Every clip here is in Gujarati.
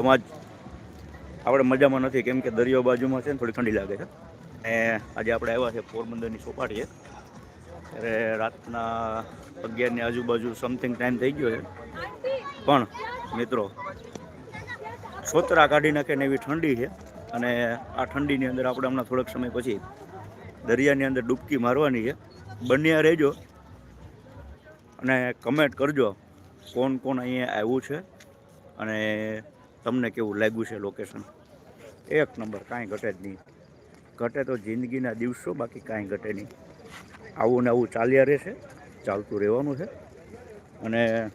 સમાજ આપણે મજામાં નથી, કેમ કે દરિયો બાજુમાં છે ને થોડી ઠંડી લાગે છે. અને આજે આપણે આવ્યા છે પોરબંદરની ચોપાટીએ ત્યારે રાતના અગિયારની આજુબાજુ સમથિંગ ટાઈમ થઈ ગયો છે. પણ મિત્રો છોતરા કાઢી નાખે ને એવી ઠંડી છે. અને આ ઠંડીની અંદર આપણે હમણાં થોડોક સમય પછી દરિયાની અંદર ડૂબકી મારવાની છે. બન્યા રહેજો અને કમેન્ટ કરજો કોણ કોણ અહીંયા આવ્યું છે. અને તમને કેવું લાગ્યું છે લોકેશન એક નંબર, કાંઈ ઘટે જ નહીં. ઘટે તો જિંદગીના દિવસો, બાકી કાંઈ ઘટે નહીં. આવું ને આવું ચાલ્યા રહેશે, ચાલતું રહેવાનું છે. અને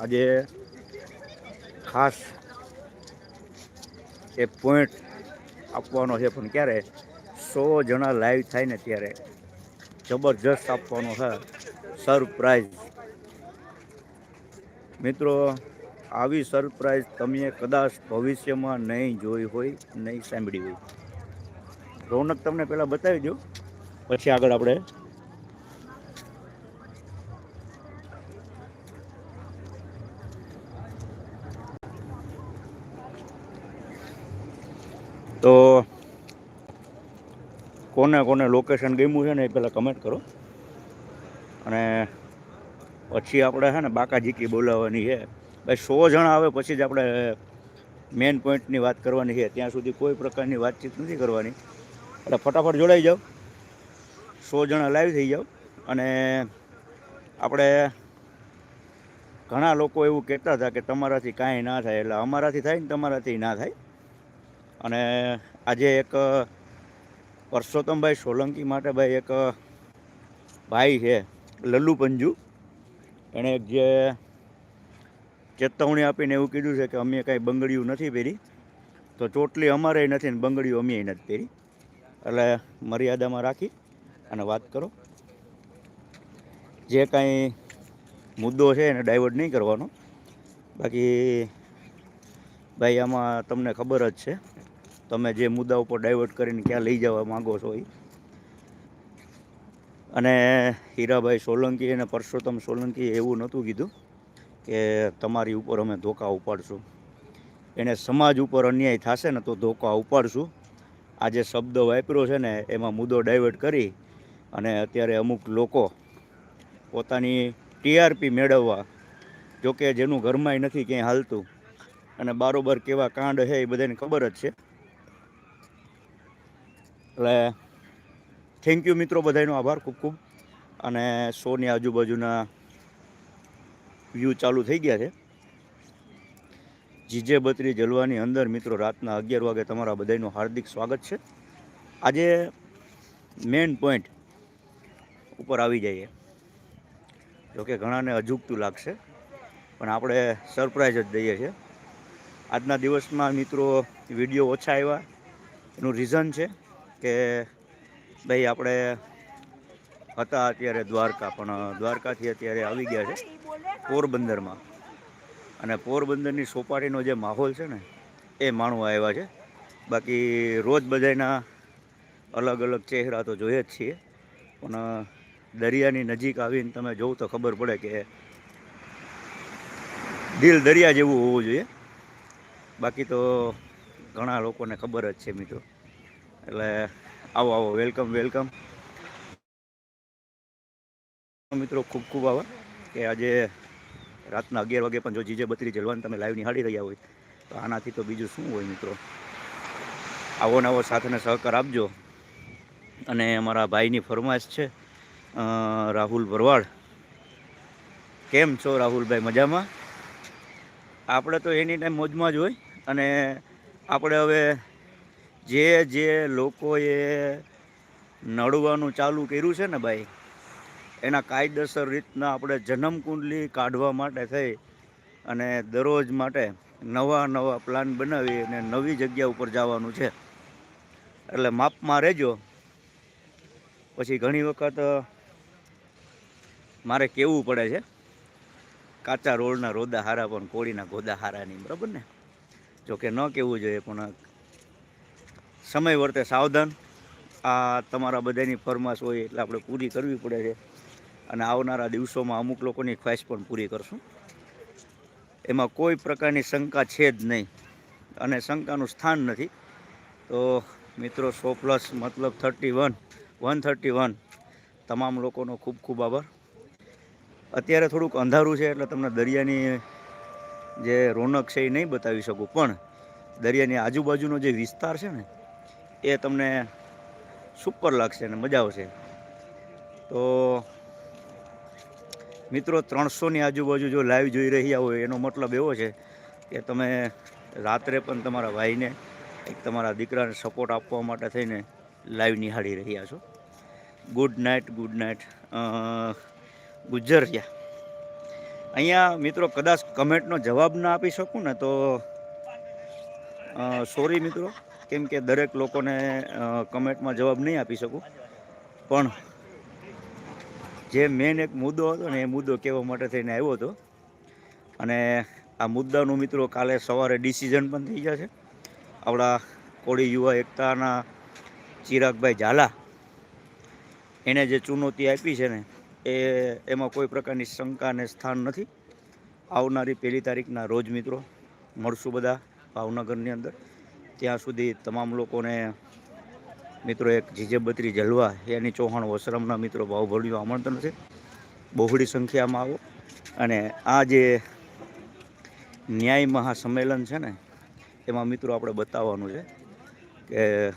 આજે ખાસ એ પોઈન્ટ આપવાનો છે, પણ ક્યારે? સો જણા લાઈવ થાય ને ત્યારે. જબરજસ્ત આપવાનો છે. સરપ્રાઈઝ મિત્રો આવી સરપ્રાઈઝ તમે કદાચ ભવિષ્યમાં નહીં જોઈ હોય, નહીં સાંભળી હોય. રોનક, તમને પહેલાં બતાવી દો પછી આગળ આપણે. તો કોને કોને લોકેશન ગમ્યું છે ને એ પહેલાં કમેન્ટ કરો. અને પછી આપણે છે ને બાકાજીકી બોલાવવાની છે. ભાઈ, સો જણા આવે પછી જ આપણે મેઇન પોઈન્ટની વાત કરવાની છે. ત્યાં સુધી કોઈ પ્રકારની વાતચીત નથી કરવાની. એટલે ફટાફટ જોડાઈ જાઓ. સો જણા લાઈવ થઈ જાઓ. અને આપણે ઘણા લોકો એવું કહેતા હતા કે તમારાથી કાંઈ ના થાય. એટલે અમારાથી થાય ને તમારાથી ના થાય. અને આજે એક પરસોત્તમભાઈ સોલંકી માટે ભાઈ એક ભાઈ છે, લલ્લુ પંજુ. એણે જે ચેતવણી આપીને એવું કીધું છે કે અમે કાંઈ બંગડીયું નથી પહેરી. તો ચોટલી અમારે નથી ને બંગડીયું અમે નથી પહેરી. એટલે મર્યાદામાં રાખી અને વાત કરો. જે કાંઈ મુદ્દો છે એને ડાયવર્ટ નહીં કરવાનો. બાકી ભાઈ, આમાં તમને ખબર જ છે. તમે જે મુદ્દા ઉપર ડાયવર્ટ કરીને ક્યાં લઈ જવા માંગો છો એ અને હીરાભાઈ સોલંકી અને પરસોત્તમ સોલંકી એવું નહોતું કીધું. કે તમારી ઉપર અમે ધોકા ઉપાડશું. એને સમાજ ઉપર અન્યાય થશે ને તો ધોકા ઉપાડશું. આ જે શબ્દ વાપર્યો છે ને, એમાં મુદ્દો ડાયવર્ટ કરી અને અત્યારે અમુક લોકો પોતાની ટીઆરપી મેળવવા જોકે જેનું ઘરમાંય નથી ક્યાંય હાલતું, અને બારોબર કેવા કાંડ છે એ બધાને ખબર જ છે. એટલે થેન્ક યુ મિત્રો બધાનો આભાર ખૂબ ખૂબ. અને શોની આજુબાજુના વ્યૂ ચાલુ થઈ ગયા છે. જીજે બત્રી જલવાની અંદર મિત્રો રાતના અગિયાર વાગે તમારા બધાનું હાર્દિક સ્વાગત છે. આજે મેઇન પોઈન્ટ ઉપર આવી જઈએ. જોકે ઘણાને અજુગતું લાગશે, પણ આપણે સરપ્રાઈઝ જ દઈએ છીએ. આજના દિવસમાં મિત્રો વીડિયો ઓછા આવ્યા. એનું રીઝન છે કે ભાઈ આપણે હતા અત્યારે દ્વારકા, પણ દ્વારકાથી અત્યારે આવી ગયા છે પોરબંદરમાં. અને પોરબંદરની સોપારીનો જે માહોલ છે ને, એ માણવા આવ્યા છે. બાકી રોજ બધાના અલગ અલગ ચહેરા તો જોઈએ જ છીએ. પણ દરિયાની નજીક આવીને તમે જોવ તો ખબર પડે કે દિલ દરિયા જેવું હોવું જોઈએ. બાકી તો ઘણા લોકોને ખબર જ છે મિત્રો. એટલે આવો આવો, વેલકમ વેલકમ. મિત્રો, ખૂબ ખૂબ આવા કે આજે રાતના અગિયાર વાગે પણ જો જીજે બત્રી જલવાન તમે લાઈવ નિહાળી રહ્યા હોય, તો આનાથી તો બીજું શું હોય મિત્રો? આવો નવો સાથને સહકાર આપજો. અને અમારા ભાઈની ફરમાશ છે રાહુલ ભરવાડ. કેમ છો રાહુલભાઈ? મજામાં? આપણે તો એની ટાઈમ મોજમાં જ હોય અને આપણે હવે જે જે લોકોએ નડવાનું ચાલુ કર્યું છે ને ભાઈ એના કાયદેસર રીતના આપણે જન્મ કુંડલી કાઢવા માટે થઈ અને દરરોજ માટે નવા નવા પ્લાન બનાવી અને નવી જગ્યા ઉપર જવાનું છે. એટલે માપમાં રહેજો. પછી ઘણી વખત મારે કહેવું પડે છે? કાચા રોડના રોદા હારા પણ કોળીના ગોદા હારા નહીં બરાબર ને? જોકે ન કહેવું જોઈએ, પણ સમય વર્તે સાવધાન. આ તમારા બધાની ફરમાશ હોય એટલે આપણે પૂરી કરવી પડે છે. અને આવનારા દિવસોમાં અમુક લોકોની ખ્વાહિશ પણ પૂરી કરશું. એમાં કોઈ પ્રકારની શંકા છે જ નહીં અને શંકાનું સ્થાન નથી. તો મિત્રો, સો પ્લસ મતલબ thirty one one thirty one તમામ લોકોનો ખૂબ ખૂબ આભાર. અત્યારે થોડુંક અંધારું છે એટલે તમને દરિયાની જે રોનક છે એ નહીં બતાવી શકું, પણ દરિયાની આજુબાજુનો જે વિસ્તાર છે ને, એ તમને સુપર લાગશે અને મજા આવશે. તો મિત્રો, ત્રણસોની આજુબાજુ જો લાઈવ જોઈ રહ્યા હોય, એનો મતલબ એવો છે કે તમે રાત્રે પણ તમારા ભાઈને એક તમારા દીકરાને સપોર્ટ આપવા માટે થઈને લાઈવ નિહાળી રહ્યા છો. ગુડ નાઇટ ગુડ નાઇટ ગુજરિયા અહીંયા મિત્રો, કદાચ કમેન્ટનો જવાબ ના આપી શકું ને તો સોરી મિત્રો, કેમ કે દરેક લોકોને કમેન્ટમાં જવાબ નહીં આપી શકું. પણ જે મેન એક મુદ્દો હતો ને એ મુદ્દો કહેવા માટે થઈને આવ્યો હતો. અને આ મુદ્દાનું મિત્રો કાલે સવારે ડિસિઝન પણ થઈ જશે. આપણા કોળી યુવા એકતાના ચિરાગભાઈ ઝાલા એણે જે ચુનૌતી આપી છે ને, એ એમાં કોઈ પ્રકારની શંકાને સ્થાન નથી. આવનારી પહેલી તારીખના રોજ મિત્રો, મળશું બધા ભાવનગરની અંદર. ત્યાં સુધી તમામ લોકોને મિત્રો, એક જીજેબત્રી જલવા, એની ચૌહાણ વસરામના મિત્રો ભાવભર્યું આમંત્રણ છે. બહોળી સંખ્યામાં આવો. અને આ જે ન્યાય મહાસંમેલન છે ને, એમાં મિત્રો આપણે બતાવવાનું છે કે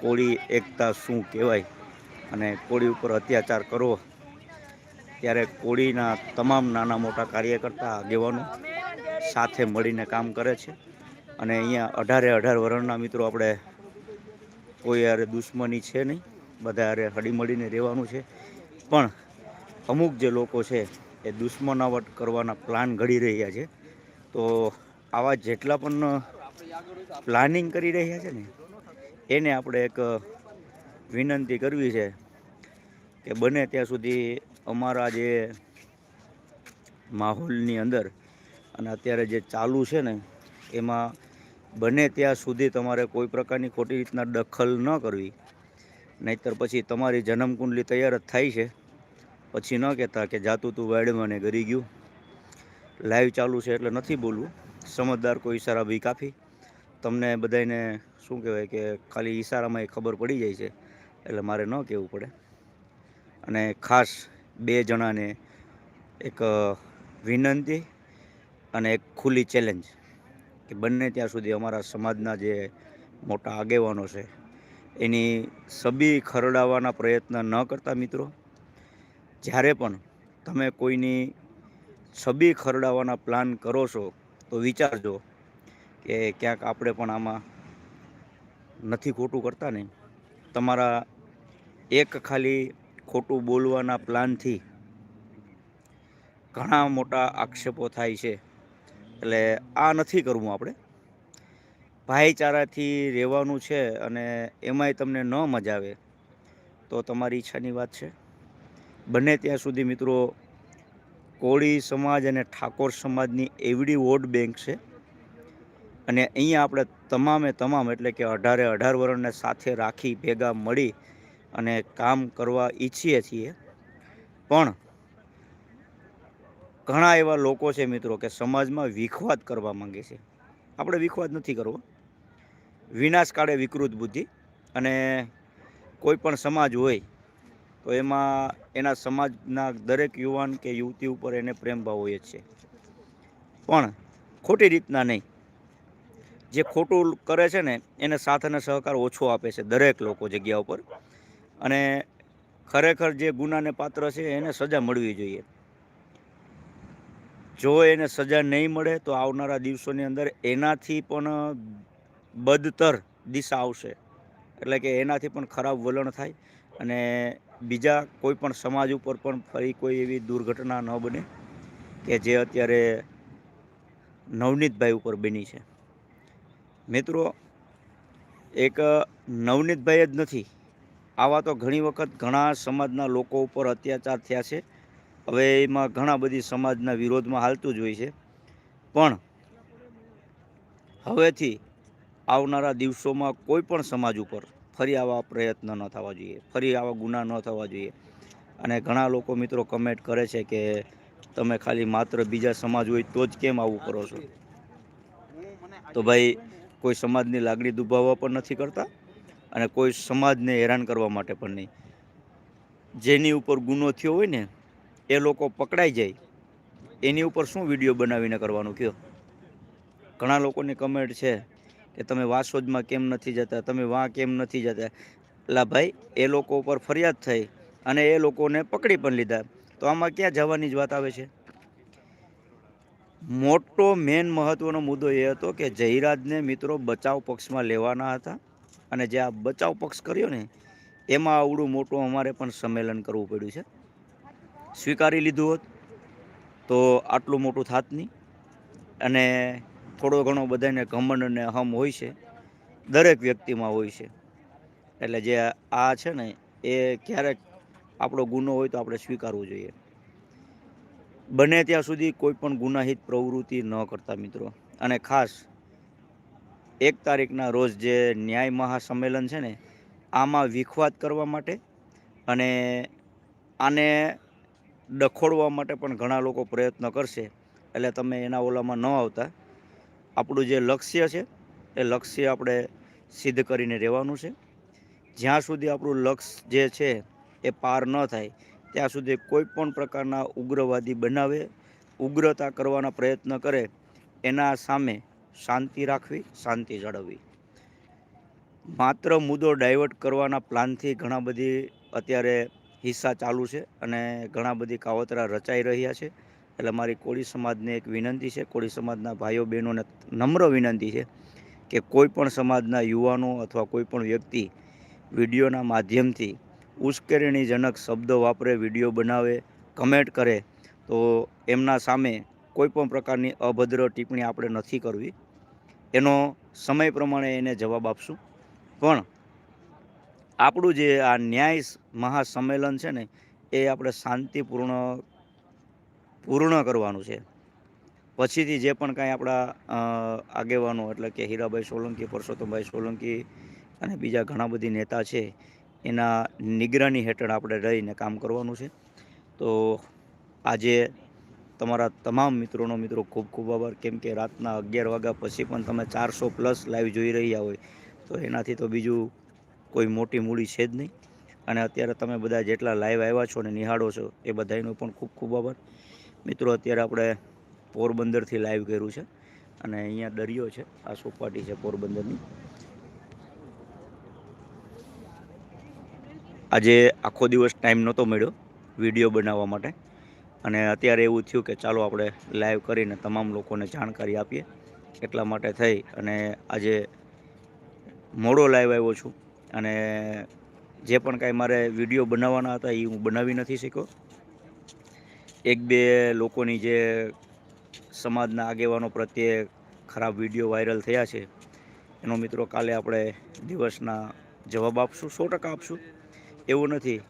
કોળી, એકતા શું કહેવાય અને કોળી ઉપર અત્યાચાર કરવો. ત્યારે કોળીના તમામ નાના મોટા કાર્યકર્તા, આગેવાનો સાથે મળીને કામ કરે છે. અને અહીંયા અઢારે અઢાર વર્ણના મિત્રો આપણે કોઈ યારે દુશ્મની છે નહીં. બધા યારે હળીમળીને રહેવાનું છે. પણ અમુક જે લોકો છે એ દુશ્મનાવટ કરવાના પ્લાન ઘડી રહ્યા છે. તો આવા જેટલા પણ પ્લાનિંગ કરી રહ્યા છે ને, એને આપણે એક વિનંતી કરવી છે કે બને ત્યાં સુધી અમારા જે માહોલની અંદર અને અત્યારે જે ચાલુ છે ને, એમાં બને ત્યાં સુધી તમારે કોઈ પ્રકારની ખોટી રીતના દખલ ન કરવી. નહીતર પછી તમારી જન્મકુંડલી તૈયાર જ થાય છે. પછી ન કહેતા કે જાતું તું વાડમાં ને ગરી ગયું. લાઈવ ચાલુ છે એટલે નથી બોલવું. સમજદાર કોઈ ઈશારા બી કાફી તમને બધાને શું કહેવાય કે ખાલી ઈશારામાં એ ખબર પડી જાય છે. એટલે મારે ન કહેવું પડે. અને ખાસ બે જણાને એક વિનંતી અને એક ખુલ્લી ચેલેન્જ કે બંને ત્યાં સુધી અમારા સમાજના જે મોટા આગેવાનો છે, એની સબી ખરડાવવાના પ્રયત્ન ન કરતા મિત્રો. જ્યારે પણ તમે કોઈની છબી ખરડાવવાના પ્લાન કરો છો, તો વિચારજો કે ક્યાંક આપણે પણ આમાં નથી ખોટું કરતા ને. તમારા એક ખાલી ખોટું બોલવાના પ્લાનથી ઘણા મોટા આક્ષેપો થાય છે. એટલે આ નથી કરવું આપણે. ભાઈચારાથી રહેવાનું છે અને એમાંય તમને ન મજા આવે, તો તમારી ઈચ્છાની વાત છે. બને ત્યાં સુધી મિત્રો, કોળી સમાજ અને ઠાકોર સમાજની એવડી વોટ બેંક છે. અને અહીંયા આપણે તમામે તમામ એટલે કે અઢારે અઢાર વર્ણને સાથે રાખી, ભેગા મળી અને કામ કરવા ઈચ્છીએ છીએ. પણ ઘણા એવા લોકો છે મિત્રો કે સમાજમાં વિખવાદ કરવા માંગે છે. આપણે વિખવાદ નથી કરવો. વિનાશ કાળે વિકૃત બુદ્ધિ અને કોઈ પણ સમાજ હોય તો એમાં એના સમાજના દરેક યુવાન કે યુવતી ઉપર એને પ્રેમ ભાવ હોય જ છે. પણ ખોટી રીતના નહીં. જે ખોટું કરે છે ને એને સાથ અને સહકાર ઓછો આપે છે દરેક લોકો જગ્યા ઉપર. અને ખરેખર જે ગુનાને પાત્ર છે એને સજા મળવી જોઈએ. જો એને સજા નહીં મળે તો આવનારા દિવસોની અંદર એનાથી પણ બદતર દિશા આવશે. એટલે કે એનાથી પણ ખરાબ વલણ થાય અને બીજા કોઈ પણ સમાજ ઉપર પણ ફરી કોઈ એવી દુર્ઘટના ન બને કે જે અત્યારે નવનીતભાઈ ઉપર બની છે. મિત્રો, એક નવનીતભાઈ જ નથી. આવા તો ઘણી વખત ઘણા સમાજના લોકો ઉપર અત્યાચાર થયા છે. હવે એમાં ઘણા બધી સમાજના વિરોધમાં હાલતું જ હોય છે. પણ હવેથી આવનારા દિવસોમાં કોઈ પણ સમાજ ઉપર ફરી આવા પ્રયત્ન ન થવા જોઈએ. ફરી આવા ગુના ન થવા જોઈએ. અને ઘણા લોકો મિત્રો કમેન્ટ કરે છે કે તમે ખાલી માત્ર બીજા સમાજ હોય તો જ કેમ આવું કરો છો? તો ભાઈ, કોઈ સમાજની લાગણી દુભાવવા પણ નથી કરતા અને કોઈ સમાજને હેરાન કરવા માટે પણ નહીં. જેની ઉપર ગુનો થયો હોય ને એ લોકો પકડાઈ જાય, એની ઉપર શું વીડિયો બનાવીને કરવાનું કયો? ઘણા લોકોની કમેન્ટ છે કે તમે વાસોદમાં કેમ નથી જતા, તમે વાં કેમ નથી જતા. એટલે ભાઈ, એ લોકો ઉપર ફરિયાદ થઈ અને એ લોકોને પકડી પણ લીધા. તો આમાં ક્યાં જવાની જ વાત આવે છે? મોટો મેન મહત્વનો મુદ્દો એ હતો કે જયરાજને મિત્રો બચાવ પક્ષમાં લેવાના હતા અને જે આ બચાવ પક્ષ કર્યો ને, એમાં આવડું મોટું અમારે પણ સંમેલન કરવું પડ્યું છે. સ્વીકારી લીધું હોત, તો આટલું મોટું થાત નહીં. અને થોડો ઘણો બધાને ઘમંડ અને અહમ હોય છે, દરેક વ્યક્તિમાં હોય છે. એટલે જે આ છે ને, એ ક્યારેક આપણો ગુનો હોય તો આપણે સ્વીકારવું જોઈએ. બને ત્યાં સુધી કોઈ પણ ગુનાહિત પ્રવૃત્તિ ન કરતા મિત્રો. અને ખાસ એક તારીખના રોજ જે ન્યાય મહાસંમેલન છે ને, આમાં વિખવાદ કરવા માટે અને આને ડખોડવા માટે પણ ઘણા લોકો પ્રયત્ન કરશે. એટલે તમે એના ઓલામાં ન આવતા. આપણું જે લક્ષ્ય છે, એ લક્ષ્ય આપણે સિદ્ધ કરીને રહેવાનું છે. જ્યાં સુધી આપણું લક્ષ્ય જે છે, એ પાર ન થાય, ત્યાં સુધી કોઈ પણ પ્રકારના ઉગ્રવાદી બનાવે, ઉગ્રતા કરવાના પ્રયત્ન કરે, એના સામે શાંતિ રાખવી, શાંતિ જાળવવી. માત્ર મુદ્દો ડાયવર્ટ કરવાના પ્લાનથી ઘણા બધી અત્યારે હિસ્સા ચાલુ છે અને ઘણા બધી કાવતરા રચાઈ રહ્યા છે. એટલે મારી કોળી સમાજને એક વિનંતી છે, કોળી સમાજના ભાઈઓ બહેનોને નમ્ર વિનંતી છે કે કોઈ પણ સમાજના યુવાનો અથવા કોઈ પણ વ્યક્તિ વિડીયોના માધ્યમથી ઉશ્કેરણીજનક શબ્દો વાપરે, વીડિયો બનાવે, કમેન્ટ કરે, તો એમના સામે કોઈ પણ પ્રકારની અભદ્ર ટિપ્પણી આપણે નથી કરવી. એનો સમય પ્રમાણે એને જવાબ આપશું. પણ આપણું જે આ ન્યાય મહાસંમેલન છે ને, એ આપણે શાંતિપૂર્ણ, પૂર્ણ કરવાનું છે. પછીથી જે પણ કાંઈ આપણા આગેવાનો એટલે કે હીરાભાઈ સોલંકી, પરસોત્તમભાઈ સોલંકી અને બીજા ઘણા બધી નેતા છે, એના નિગરાની હેઠળ આપણે રહીને કામ કરવાનું છે. તો આજે તમારા તમામ મિત્રોનો મિત્રો ખૂબ ખૂબ આભાર. કેમ કે રાતના અગિયાર વાગ્યા પછી પણ તમે ચારસો પ્લસ લાઈવ જોઈ રહ્યા હોય, તો એનાથી તો બીજું કોઈ મોટી મૂડી છે જ નહીં. અને અત્યારે તમે બધા જેટલા લાઈવ આવ્યા છો અને નિહાળો છો, એ બધાનો પણ ખૂબ ખૂબ આભાર. મિત્રો, અત્યારે આપણે પોરબંદરથી લાઈવ કર્યું છે અને અહીંયા દરિયો છે, આ સોપાટી છે પોરબંદરની. આજે આખો દિવસ ટાઈમ નહોતો મળ્યો વીડિયો બનાવવા માટે. અને અત્યારે એવું થયું કે ચાલો આપણે લાઈવ કરીને તમામ લોકોને જાણકારી આપીએ, એટલા માટે થઈ. અને આજે મોડો લાઈવ આવ્યો છું. અને જે પણ કાંઈ મારે વીડિયો બનાવવાના હતા એ હું બનાવી નથી શક્યો. એક બે લોકોની જે સમાજના આગેવાનો પ્રત્યે ખરાબ વીડિયો વાયરલ થયા છે, એનો મિત્રો કાલે આપણે દિવસના જવાબ આપશું, સો ટકા આપશું. એવું નથી.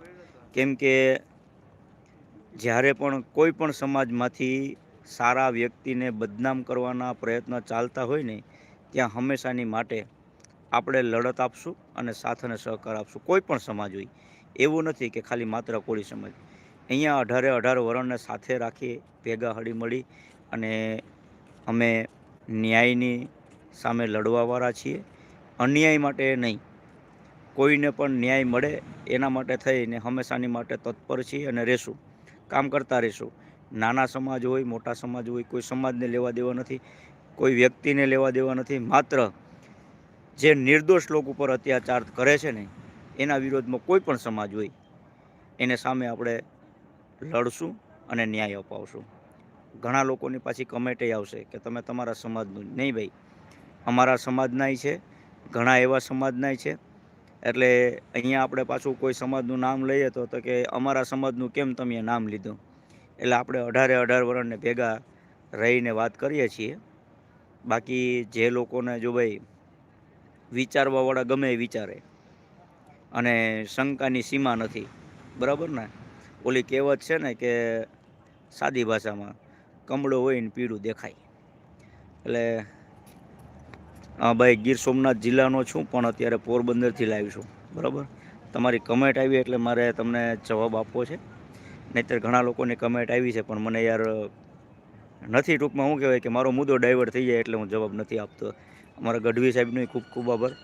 કેમ કે જ્યારે પણ કોઈ પણ સમાજમાંથી સારા વ્યક્તિને બદનામ કરવાના પ્રયત્ન ચાલતા હોય ને, ત્યાં હંમેશાની માટે આપણે લડત આપશું અને સાથ અને સહકાર આપશું. કોઈ પણ સમાજ હોય, એવું નથી કે ખાલી માત્ર કોળી સમાજ. અહીંયા અઢારે અઢાર વરણને સાથે રાખી ભેગા હળી મળી અને અમે ન્યાયની સામે લડવાવાળા છીએ. અન્યાય માટે નહીં. કોઈને પણ ન્યાય મળે એના માટે થઈને હંમેશાની માટે તત્પર છીએ અને રહેશું. કામ કરતા રહીશું. નાના સમાજ હોય, મોટા સમાજ હોય, કોઈ સમાજને લેવા દેવા નથી, કોઈ વ્યક્તિને લેવા દેવા નથી. માત્ર જે નિર્દોષ લોકો ઉપર અત્યાચાર કરે છે ને, એના વિરોધમાં કોઈ પણ સમાજ હોય, એને સામે આપણે લડશું અને ન્યાય અપાવશું. ઘણા લોકોની પાછી કમેન્ટ આવશે કે તમે તમારા સમાજનું નહીં ભાઈ. અમારા સમાજનાય છે, ઘણા એવા સમાજનાય છે. એટલે અહીંયા આપણે પાછું કોઈ સમાજનું નામ લઈએ તો કે અમારા સમાજનું કેમ તમે નામ લીધું? એટલે આપણે અઢારે અઢાર વર્ષને ભેગા રહીને વાત કરીએ છીએ. બાકી જે લોકોને જો ભાઈ વિચારવાવાળા ગમે વિચારે. અને શંકાની સીમા નથી. બરાબર ને? ઓલી કહેવત છે ને કે સાદી ભાષામાં, કમળો હોય ને પીળું દેખાય. એટલે હા ભાઈ ગીર સોમનાથ જિલ્લાનો છું, પણ અત્યારે પોરબંદરથી લાવ્યો છું. બરાબર? તમારી કમેન્ટ આવી એટલે મારે તમને જવાબ આપવો છે. નહીંતર ઘણા લોકોની કમેન્ટ આવી છે, પણ મને યાર નથી ટૂંકમાં શું કહેવાય કે મારો મુદ્દો ડાયવર્ટ થઈ જાય એટલે હું જવાબ નથી આપતો. અમારા ગઢવી સાહેબનો ખૂબ ખૂબ આભાર.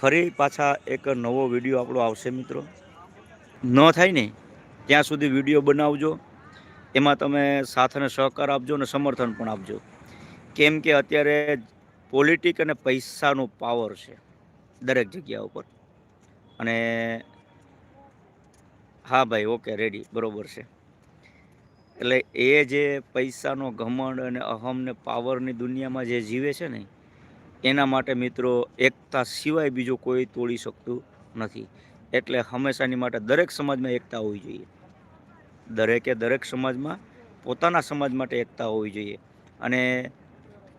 ફરી પાછા એક નવો વીડિયો આપણો આવશે મિત્રો. ન થાય ને, ત્યાં સુધી વીડિયો બનાવજો. એમાં તમે સાથ અને સહકાર આપજો અને સમર્થન પણ આપજો. કેમ કે અત્યારે પોલિટિક અને પૈસાનો પાવર છે દરેક જગ્યા ઉપર. અને હા ભાઈ, ઓકે, રેડી, બરોબર છે. એટલે એ જે પૈસાનો ઘમંડ અને અહમને પાવરની દુનિયામાં જે જીવે છે ને એના માટે મિત્રો એકતા સિવાય બીજું કોઈ તોડી શકતું નથી. એટલે હંમેશાની માટે દરેક સમાજમાં એકતા હોવી જોઈએ. દરેકે દરેક સમાજમાં પોતાના સમાજ માટે એકતા હોવી જોઈએ. અને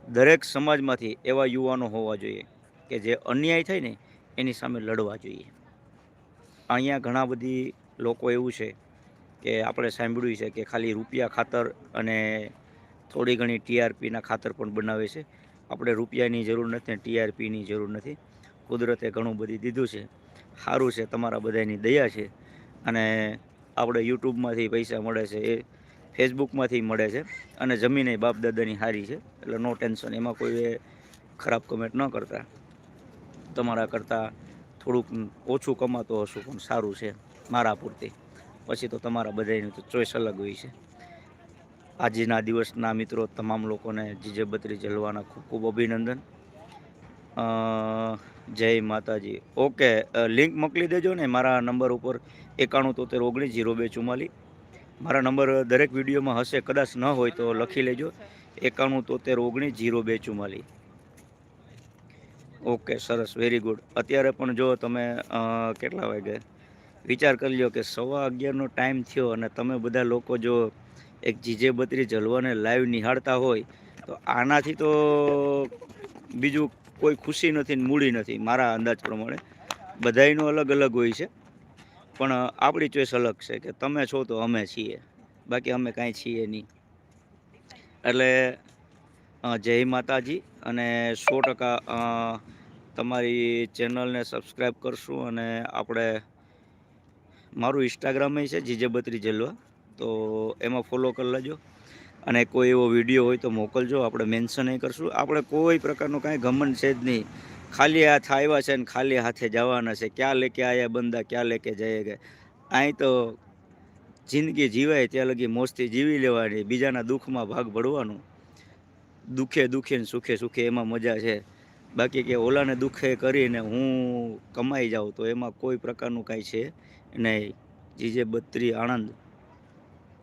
દરેક સમાજમાંથી એવા યુવાનો હોવા જોઈએ કે જે અન્યાય થાય ને એની સામે લડવા જોઈએ. અહીંયા ઘણા બધી લોકો એવું છે કે આપણે સાંભળ્યું છે કે ખાલી રૂપિયા ખાતર અને થોડી ઘણી ટીઆરપીના ખાતર પણ બનાવે છે. આપણે રૂપિયાની જરૂર નથી ટીઆરપીની જરૂર નથી. કુદરતે ઘણું બધી દીધું છે. સારું છે, તમારા બધાની દયા છે. અને આપણે યુટ્યુબમાંથી પૈસા મળે છે, એ ફેસબુકમાંથી મળે છે. અને જમીને બાપ દાદાની હારી છે, એટલે નો ટેન્શન. એમાં કોઈ ખરાબ કમેન્ટ ન કરતા. તમારા કરતાં થોડુંક ઓછું કમાતો હશું, પણ સારું છે, મારા પૂરતી. પછી તો તમારા બધાની તો ચોઈસ અલગ હોય છે. આજના દિવસના મિત્રો તમામ લોકોને જીજે બત્રી જલવાના ખૂબ ખૂબ અભિનંદન. જય માતાજી. ઓકે લિંક મોકલી દેજો ને મારા નંબર ઉપર એકાણું તોતેર ઓગણીસ જીરો બે ચુમ્માલી મારા નંબર દરેક વિડીયોમાં હશે, કદાચ ન હોય તો લખી લેજો. એકાણું તોતેર ઓગણીસ જીરો બે ચુમ્માલી ઓકે, સરસ, વેરી ગુડ. અત્યારે પણ જો તમે કેટલા વાગે વિચાર કરી લો કે સવા અગિયારનો ટાઈમ થયો અને તમે બધા લોકો જો એક જીજે બત્રી જલવાને લાઈવ નિહાળતા હોય, તો આનાથી તો બીજું કોઈ ખુશી નથી ને મૂડી નથી, મારા અંદાજ પ્રમાણે. બધાયનો અલગ અલગ હોય છે, પણ આપણી ચોઈસ અલગ છે કે તમે છો તો અમે છીએ, બાકી અમે કાંઈ છીએ નહીં. એટલે જય માતાજી અને સો ટકા તમારી ચેનલને સબસ્ક્રાઈબ કરશું અને આપણે, મારું ઇન્સ્ટાગ્રામ છે જીજે બત્રી જલવા. તો એમાં ફોલો કરી લેજો. અને કોઈ એવો વીડિયો હોય તો મોકલજો. આપણે મેન્શન એ કરશું. આપણે કોઈ પ્રકારનું કાંઈ ઘમંડ છે જ નહીં. ખાલી હાથ આવ્યા છે ને ખાલી હાથે જવાના છે. ક્યાં લેકે આવ્યા બંદા, ક્યાં લેકે જઈએ અહીં તો જિંદગી જીવાય, ત્યાં લગી મોજથી જીવી લેવાની, બીજાના દુઃખમાં ભાગ ભરવાનું દુઃખે દુઃખે સુખે સુખે એમાં મજા છે. બાકી કે ઓલાને દુઃખે કરીને હું કમાઈ જાઉં તો એમાં કોઈ પ્રકારનું કાંઈ છે નહીં. જીજે બત્રી આણંદ.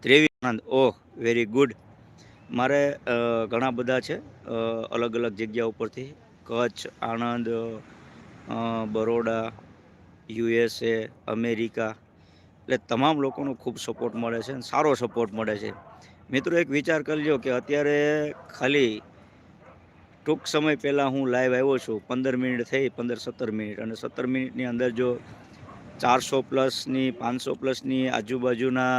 ત્રેવીસ આનંદ ઓહ વેરી ગુડ મારે ઘણા બધા છે. અલગ અલગ જગ્યા ઉપરથી. Kutch, Anand Baroda, USA, America. એટલે તમામ લોકોનો ખૂબ સપોર્ટ મળે છે અને સારો સપોર્ટ મળે છે. મિત્રો, એક વિચાર કરી લ્યો કે અત્યારે ખાલી ટૂંક સમય પહેલાં હું લાઈવ આવ્યો છું. પંદર મિનિટ થઈ, પંદર સત્તર મિનિટ. અને સત્તર મિનિટની અંદર જો ચારસો પ્લસની પાંચસો પ્લસની આજુબાજુના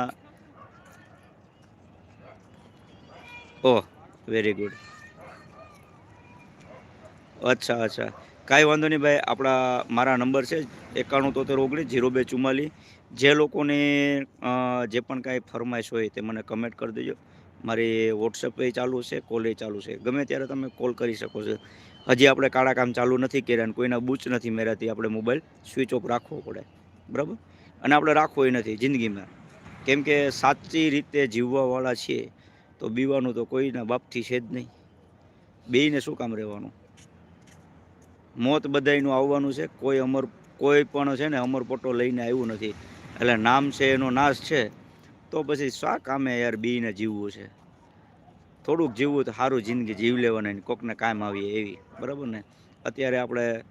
ઓહ વેરી ગુડ અચ્છા અચ્છા. કાંઈ વાંધો નહીં ભાઈ, આપણા, મારા નંબર છે એકાણું તોતેર ઓગણીસ, જીરો બે ચુમ્માલીસ. જે લોકોને જે પણ કાંઈ ફરમાઈશ હોય તે મને કમેન્ટ કરી દેજો. મારી વોટ્સએપ એ ચાલુ છે કોલ એ ચાલુ છે ગમે ત્યારે તમે કોલ કરી શકો છો. હજી આપણે કાળા કામ ચાલુ નથી કર્યા અને કોઈના બૂચ નથી મેરાતી આપણે મોબાઈલ સ્વિચ ઓફ રાખવો પડે. બરાબર? અને આપણે રાખવો નથી જિંદગીમાં. કેમ કે સાચી રીતે જીવવાવાળા છીએ. તો બીવાનું તો કોઈના બાપથી છે જ નહીં. બેયને શું કામ રહેવાનું? મોત બધાયનું આવવાનું છે. કોઈ અમર, કોઈ પણ છે ને અમરપટ્ટો લઈને આવ્યું નથી. એટલે નામ છે, એનો નાશ છે, તો પછી શા કામે યાર બીને જીવવું છે? થોડુંક જીવવું તો સારું જિંદગી જીવ લેવાની કોકને કામ આવીએ એવી. બરાબર ને? અત્યારે આપણે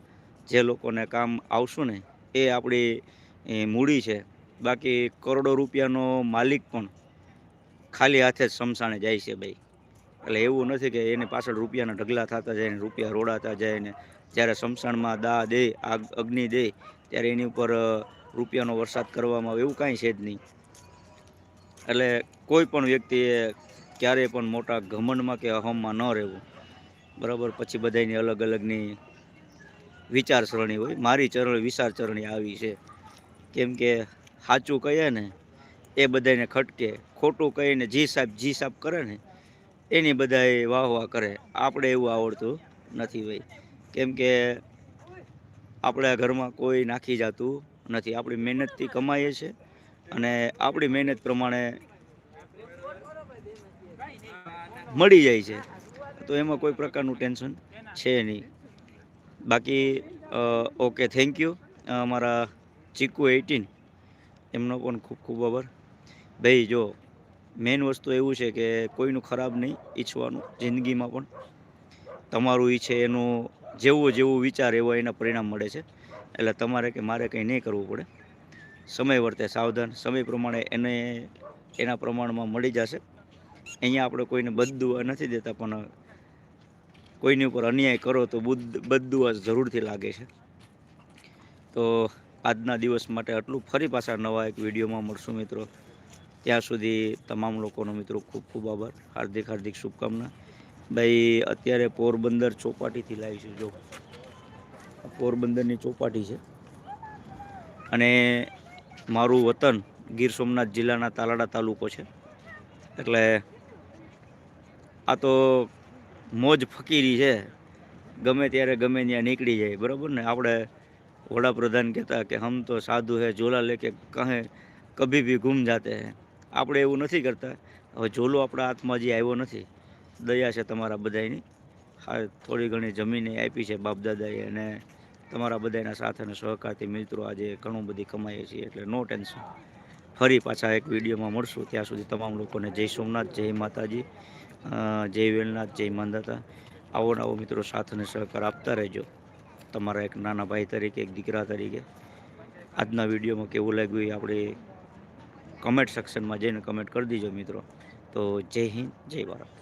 જે લોકોને કામ આવશું ને, એ આપણી મૂડી છે. બાકી કરોડો રૂપિયાનો માલિક પણ ખાલી હાથે જ સમસાણે જાય છે ભાઈ. એટલે એવું નથી કે એની પાછળ રૂપિયાના ઢગલા થતા જાય ને રૂપિયા રોડાતા જાય ને જ્યારે શમશાનમાં દા દે, આગ, અગ્નિ દે, ત્યારે એની ઉપર રૂપિયાનો વરસાદ કરવામાં આવે એવું કાંઈ છે જ નહીં. એટલે કોઈ પણ વ્યક્તિએ ક્યારેય પણ મોટા ઘમંડમાં કે અહમમાં ન રહેવું. બરાબર? પછી બધાની અલગ અલગની વિચારસરણી હોય. મારી ચરણી વિચારચરણી આવી છે. કેમ કે સાચું કહીએ ને એ બધાને ખટકે. ખોટું કહીને જી સાહેબ જી સાહેબ કરે ને, એની બધાએ વાહ વાહ કરે. આપણે એવું આવડતું નથી ભાઈ. કેમ કે આપણા ઘરમાં કોઈ નાખી જતું નથી. આપણી મહેનતથી કમાઈએ છીએ અને આપણી મહેનત પ્રમાણે મળી જાય છે. તો એમાં કોઈ પ્રકારનું ટેન્શન છે નહીં. બાકી ઓકે, થેન્ક યુ. અમારા ચીકુ એઇટીન એમનો પણ ખૂબ ખૂબ આભાર. ભાઈ જો મેઇન વસ્તુ એવું છે કે કોઈનું ખરાબ નહીં ઈચ્છવાનું, જિંદગીમાં પણ. તમારું ઈચ્છે એનું જેવું જેવું વિચાર એવો એના પરિણામ મળે છે. એટલે તમારે કે મારે કંઈ નહીં કરવું પડે. સમય વર્તે, સાવધાન. સમય પ્રમાણે એને, એના પ્રમાણમાં મળી જશે. અહીંયા આપણે કોઈને બદદુઆ નથી દેતા, પણ કોઈની ઉપર અન્યાય કરો તો બુદ્ધ, બદદુઆ જરૂરથી લાગે છે. તો આજના દિવસ માટે આટલું. ફરી પાછા નવા એક વિડીયોમાં મળશું મિત્રો. ત્યાં સુધી તમામ લોકોનો મિત્રો ખૂબ ખૂબ આભાર. હાર્દિક હાર્દિક શુભકામના. ભાઈ, અત્યારે પોરબંદર ચોપાટીથી લાવી છું. જો, પોરબંદરની ચોપાટી છે. અને મારું વતન ગીર સોમનાથ જિલ્લાના તાલાડા તાલુકો છે. એટલે આ તો મોજ ફકીરી છે. ગમે ત્યારે ગમે ત્યાં નીકળી જાય. બરાબર ને? આપણે વડાપ્રધાન કહેતા કે, હમ તો સાધુ હે ઝોલા લેકે કહે, કભી ભી ગુમ જાતે હે. આપણે એવું નથી કરતા. હવે ઝોલો આપણા હાથમાં હજી આવ્યો નથી. દયા છે તમારા બધાની હા, થોડી ઘણી જમીને આપી છે બાપદાદાએ અને તમારા બધાના સાથ અને સહકારથી મિત્રો આજે ઘણું બધી કમાઈએ છીએ એટલે નો ટેન્શન. ફરી પાછા એક વિડીયોમાં મળશું. ત્યાં સુધી તમામ લોકોને જય સોમનાથ, જય માતાજી જય વેલનાથ, જય માંદાતા આવો નવો મિત્રો, સાથ અને સહકાર આપતા રહેજો. તમારા એક નાના ભાઈ તરીકે, એક દીકરા તરીકે. આજના વિડીયોમાં કેવું લાગ્યું એ આપણે કમેન્ટ સેક્શનમાં જઈને કમેન્ટ કરી દીજો મિત્રો. તો જય હિન્દ જય ભારત.